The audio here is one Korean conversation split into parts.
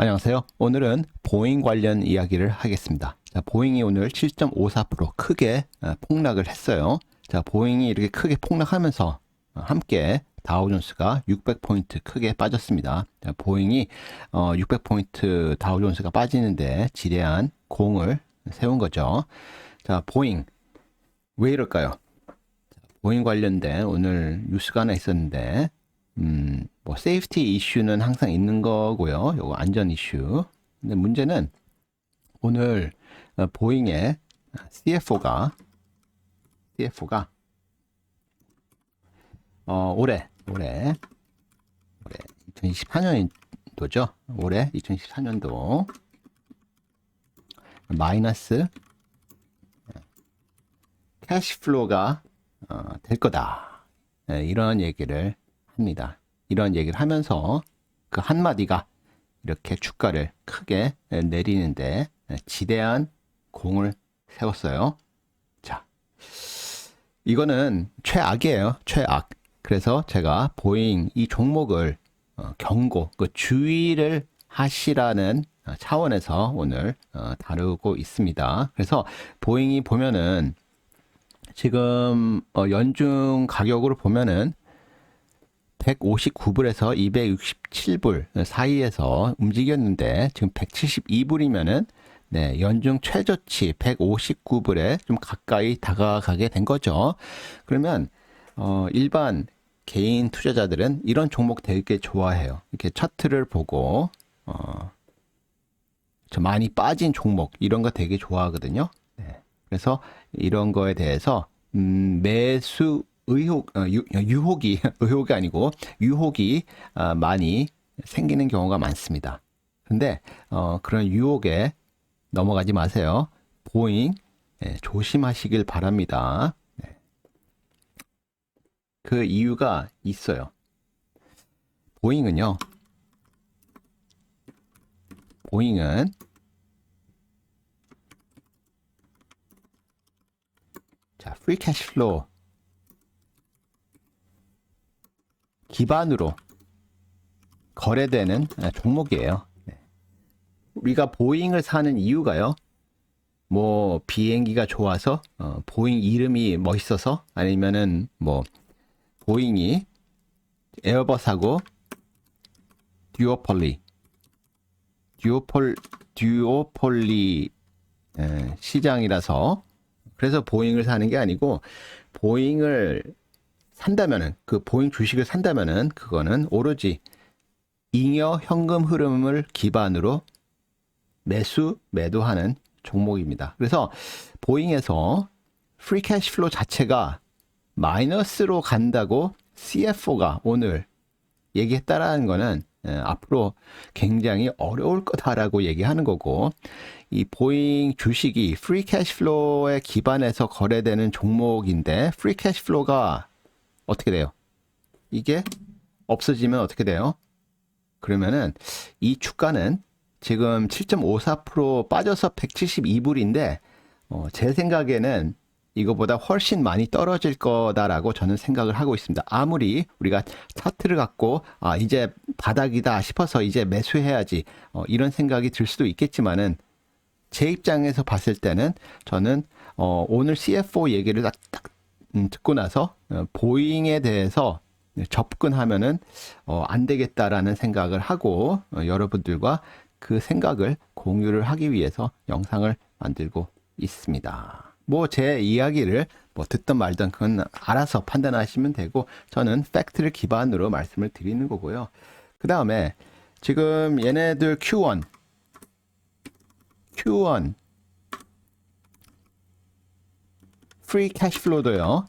안녕하세요. 오늘은 보잉 관련 이야기를 하겠습니다. 자, 보잉이 오늘 7.54% 크게 어, 폭락을 했어요. 자, 보잉이 이렇게 크게 폭락하면서 어, 함께 다우존스가 600포인트 크게 빠졌습니다. 자, 보잉이 어, 600포인트 다우존스가 빠지는데 지대한 공을 세운 거죠. 자, 보잉 왜 이럴까요? 보잉 관련된 오늘 뉴스가 하나 있었는데 음, 뭐 세이프티 이슈는 항상 있는 거고요. 요거 안전 이슈. 근데 문제는 오늘 어, 보잉의 CFO가 CFO가 어, 올해 올해 올해 2024년도죠. 올해 2024년도 마이너스 캐시플로가 어, 될 거다. 네, 이런 얘기를 합니다. 이런 얘기를 하면서 그 한마디가 이렇게 주가를 크게 내리는데 지대한 공을 세웠어요. 자, 이거는 최악이에요. 최악. 그래서 제가 보잉 이 종목을 어, 경고, 그 주의를 하시라는 차원에서 오늘 어, 다루고 있습니다. 그래서 보잉이 보면은 지금 어, 연중 가격으로 보면은 159불에서 267불 사이에서 움직였는데 지금 172불이면은 네, 연중 최저치 159불에 좀 가까이 다가가게 된 거죠. 그러면 어, 일반 개인 투자자들은 이런 종목 되게 좋아해요. 이렇게 차트를 보고 어, 저 많이 빠진 종목 이런 거 되게 좋아하거든요. 네. 그래서 이런 거에 대해서 음, 매수 의혹, 어, 유, 유혹이, 의혹이 아니고 유혹이 어, 많이 생기는 경우가 많습니다. 근데 어, 그런 유혹에 넘어가지 마세요. 보잉 네, 조심하시길 바랍니다. 네. 그 이유가 있어요. 보잉은요. 보잉은 자, 프리 캐시플로우 기반으로 거래되는 종목이에요. 네. 우리가 보잉을 사는 이유가요. 뭐 비행기가 좋아서 어, 보잉 이름이 멋있어서 아니면은 뭐 보잉이 에어버스하고 듀오폴리 듀오폴 듀오폴리 에, 시장이라서 그래서 보잉을 사는 게 아니고 보잉을 산다면은 그 보잉 주식을 산다면은 그거는 오로지 잉여 현금 흐름을 기반으로 매수 매도하는 종목입니다. 그래서 보잉에서 프리 캐시 플로 자체가 마이너스로 간다고 CFO가 오늘 얘기했다라는 거는 예, 앞으로 굉장히 어려울 거다라고 얘기하는 거고 이 보잉 주식이 프리 캐시 플로에 기반해서 거래되는 종목인데 프리 캐시 플로가 어떻게 돼요? 이게 없어지면 어떻게 돼요? 그러면은 이 주가는 지금 7.54% 빠져서 172불인데 어, 제 생각에는 이거보다 훨씬 많이 떨어질 거다라고 저는 생각을 하고 있습니다. 아무리 우리가 차트를 갖고 아 이제 바닥이다 싶어서 이제 매수해야지 어, 이런 생각이 들 수도 있겠지만은 제 입장에서 봤을 때는 저는 어, 오늘 CFO 얘기를 딱, 딱 음, 듣고 나서 어, 보잉에 대해서 접근하면은 어, 안 되겠다라는 생각을 하고 어, 여러분들과 그 생각을 공유를 하기 위해서 영상을 만들고 있습니다. 뭐 제 이야기를 뭐 듣던 말던 그건 알아서 판단하시면 되고 저는 팩트를 기반으로 말씀을 드리는 거고요. 그 다음에 지금 얘네들 Q1 Q1 프리 캐시플로도요.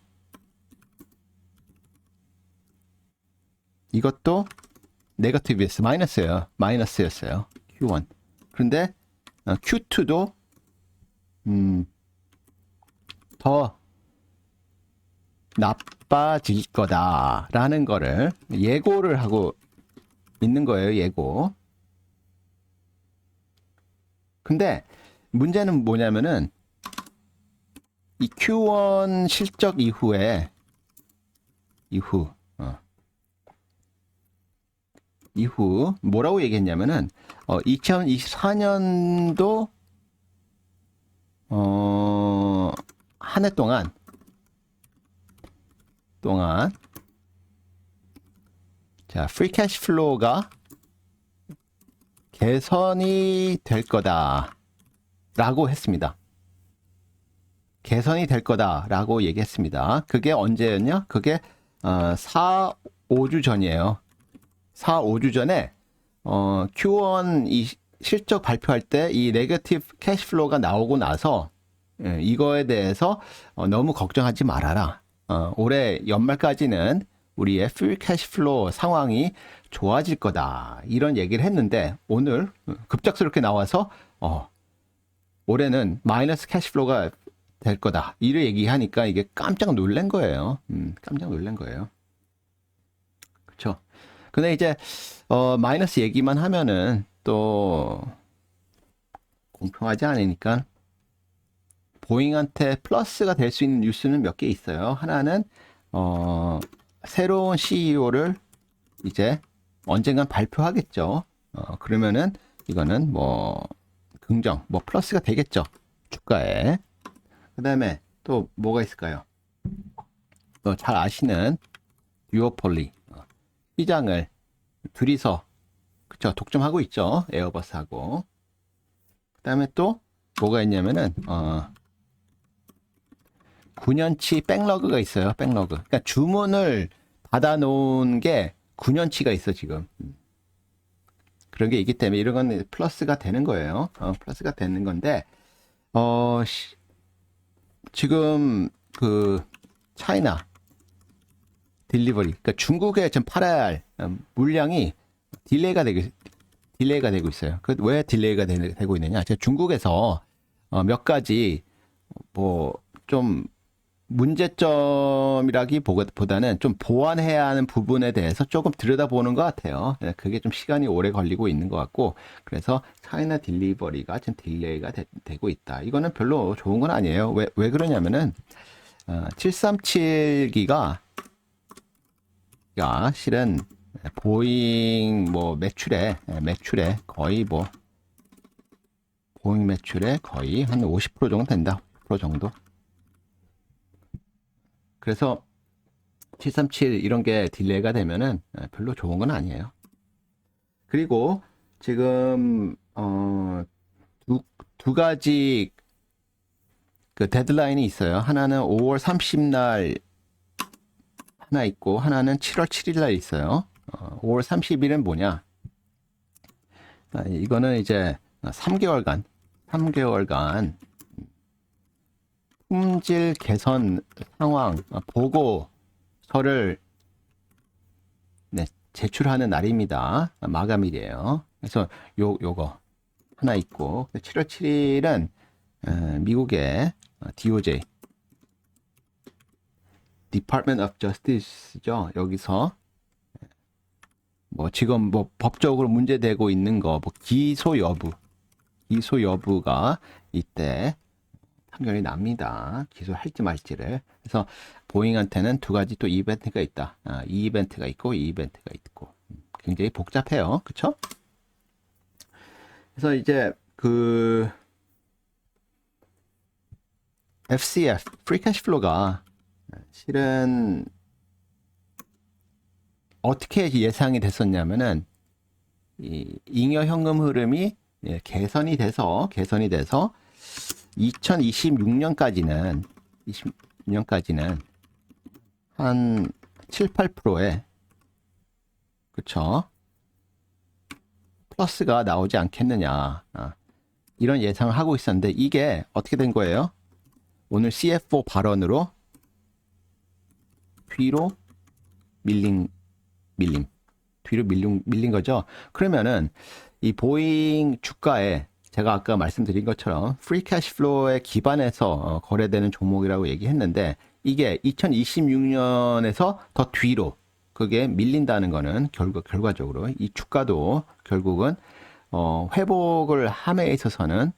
이것도 네거티브였어. 마이너스예요. 마이너스였어요. Q1. 그런데 어, Q2도 음, 더 나빠질 거다라는 거를 예고를 하고 있는 거예요. 예고. 근데 문제는 뭐냐면은 이 Q1 실적 이후에 이후 어. 이후 뭐라고 얘기했냐면은 어 2024년도 어 한 해 동안 동안 캐시 플로우가 개선이 될 거다. 라고 했습니다. 개선이 될 거다라고 얘기했습니다. 그게 언제였냐? 그게 어, 4, 5주 전이에요. 4, 5주 전에 어, Q1 이 실적 발표할 때 이 네거티브 캐시플로우가 나오고 나서 예, 이거에 대해서 어, 너무 걱정하지 말아라. 어, 올해 연말까지는 우리의 프리 캐시플로우 상황이 좋아질 거다. 이런 얘기를 했는데 오늘 급작스럽게 나와서 어, 올해는 마이너스 캐시플로우가 될 거다. 이를 얘기하니까 이게 깜짝 놀란 거예요. 음, 깜짝 놀란 거예요. 그렇죠. 근데 이제 어, 마이너스 얘기만 하면은 또 공평하지 않으니까 보잉한테 플러스가 될 수 있는 뉴스는 몇 개 있어요. 하나는 어, 새로운 CEO를 이제 언젠간 발표하겠죠. 어, 그러면은 이거는 뭐 긍정, 뭐 플러스가 되겠죠. 주가에. 그 다음에 또 뭐가 있을까요? 또 잘 아시는 듀오폴리 어, 시장을 둘이서 그쵸 독점하고 있죠. 에어버스하고. 그 다음에 또 뭐가 있냐면은 어 9년치 백러그가 있어요 백러그. 그러니까 주문을 받아 놓은 게 9년치가 있어 지금. 음. 그런 게 있기 때문에 이런 건 플러스가 되는 거예요. 어, 플러스가 되는 건데 어 시- 지금 그 차이나 딜리버리 그러니까 중국에 지금 팔아야 할 어, 물량이 딜레이가 되고 딜레이가 되고 있어요. 그 왜 딜레이가 되, 되고 있느냐? 제가 중국에서 어, 몇 가지 뭐 좀 문제점이라기보다는 좀 보완해야 하는 부분에 대해서 조금 들여다보는 것 같아요. 예, 그게 좀 시간이 오래 걸리고 있는 것 같고 그래서 차이나 딜리버리가 지금 딜레이가 되, 고 있다. 이거는 별로 좋은 건 아니에요. 왜, 왜 그러냐면은 어, 737기가 가 실은 보잉 뭐 매출에 예, 매출에 거의 뭐 보잉 매출에 거의 한 50% 정도 된다. 50% 정도. 그래서 737 이런 게 딜레이가 되면은 예, 별로 좋은 건 아니에요. 그리고 지금 어 두 두 가지 그 데드라인이 있어요. 하나는 5월 30날 하나 있고 하나는 7월 7일 날 있어요. 어, 5월 30일은 뭐냐? 아, 이거는 이제 3개월간 3개월간 품질 개선 상황 어, 보고서를 네, 제출하는 날입니다. 마감일이에요. 그래서 요 요거 하나 있고 7월 7일은 어, 미국의 DOJ Department of Justice죠. 여기서 뭐 지금 뭐 법적으로 문제되고 있는 거, 뭐 기소 여부, 기소 여부가 이때 판결이 납니다. 기소할지 말지를. 그래서 보잉한테는 두 가지 또 이벤트가 있다. 아, 이 이벤트가 있고 이 이벤트가 있고 음, 굉장히 복잡해요. 그쵸? 그래서 이제 그 FCF, Cash Flow가 실은 어떻게 예상이 됐었냐면은 이 잉여 현금 흐름이 예, 개선이 돼서 개선이 돼서 2026년까지는 26년까지는 한 7, 8%에 그쵸 플러스가 나오지 않겠느냐 아, 이런 예상을 하고 있었는데 이게 어떻게 된 거예요? 오늘 CFO 발언으로 뒤로 밀린 밀림 뒤로 밀린 밀린 거죠. 그러면은 이 보잉 주가에 제가 아까 말씀드린 것처럼 프리 캐시 플로우에 기반해서 어, 거래되는 종목이라고 얘기했는데 이게 2026년에서 더 뒤로 그게 밀린다는 거는 결과 결과적으로 이 주가도 결국은 어, 회복을 함에 있어서는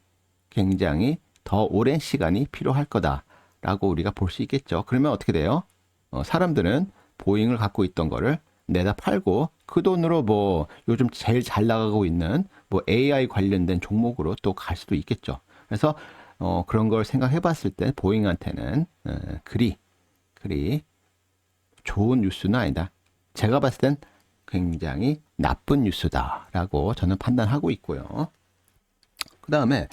굉장히 더 오랜 시간이 필요할 거다라고 우리가 볼 수 있겠죠. 그러면 어떻게 돼요? 어, 사람들은 보잉을 갖고 있던 거를 내다 팔고 그 돈으로 뭐 요즘 제일 잘 나가고 있는 뭐 AI 관련된 종목으로 또 갈 수도 있겠죠. 그래서 어, 그런 걸 생각해 봤을 때 보잉한테는 어, 그리 그리 좋은 뉴스는 아니다. 제가 봤을 땐 굉장히 나쁜 뉴스다라고 저는 판단하고 있고요. 그 다음에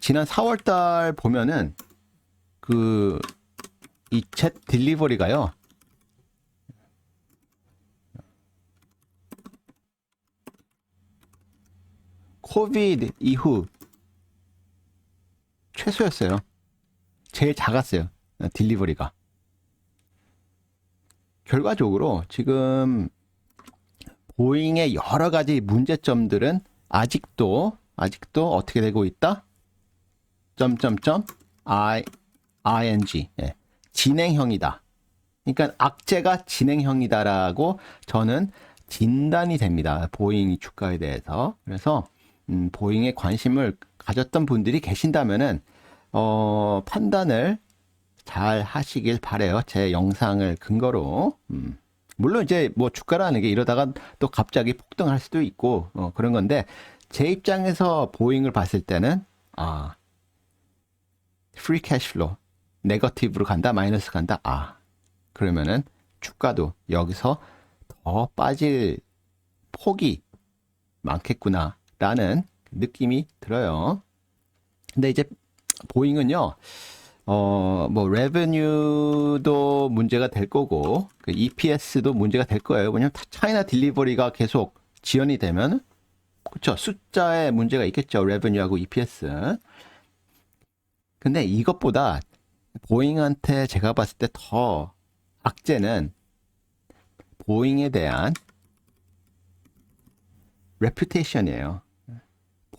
지난 4월 달 보면은 그 이 챗 딜리버리가요. 코비드 이후 최소였어요. 제일 작았어요. 어, 딜리버리가. 결과적으로 지금 보잉의 여러 가지 문제점들은 아직도 아직도 어떻게 되고 있다? 점점점 i ing 예. 진행형이다. 그러니까 악재가 진행형이다라고 저는 진단이 됩니다. 보잉 주가에 대해서. 그래서 음, 보잉에 관심을 가졌던 분들이 계신다면은 어, 판단을 잘 하시길 바래요. 제 영상을 근거로. 음. 물론 이제 뭐 주가라는 게 이러다가 또 갑자기 폭등할 수도 있고 어, 그런 건데 제 입장에서 보잉을 봤을 때는 아 프리 캐시플로 네거티브로 간다 마이너스 간다 아 그러면은 주가도 여기서 더 빠질 폭이 많겠구나 라는 느낌이 들어요. 근데 이제 보잉은요. 어, 뭐, 레베뉴도 문제가 될 거고, 그 EPS도 문제가 될 거예요. 왜냐면 차이나 딜리버리가 계속 지연이 되면, 그쵸. 숫자에 문제가 있겠죠. 레베뉴하고 EPS. 근데 이것보다 보잉한테 제가 봤을 때 더 악재는 보잉에 대한 레퓨테이션이에요.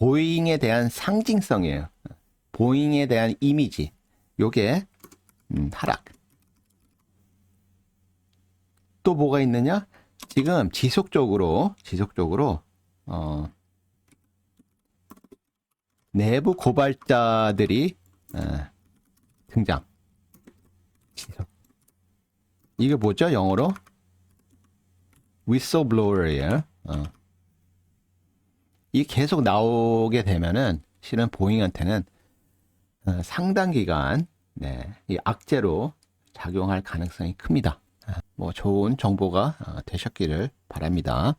보잉에 대한 상징성이에요. 보잉에 대한 이미지. 요게 음, 하락. 또 뭐가 있느냐? 지금 지속적으로 지속적으로 어, 내부 고발자들이 어, 등장. 지속. 이게 뭐죠? 영어로? whistleblower예요. 어. 이 계속 나오게 되면은 실은 보잉한테는 어, 상당 기간 네, 이 악재로 작용할 가능성이 큽니다. 아, 뭐 좋은 정보가 어, 되셨기를 바랍니다.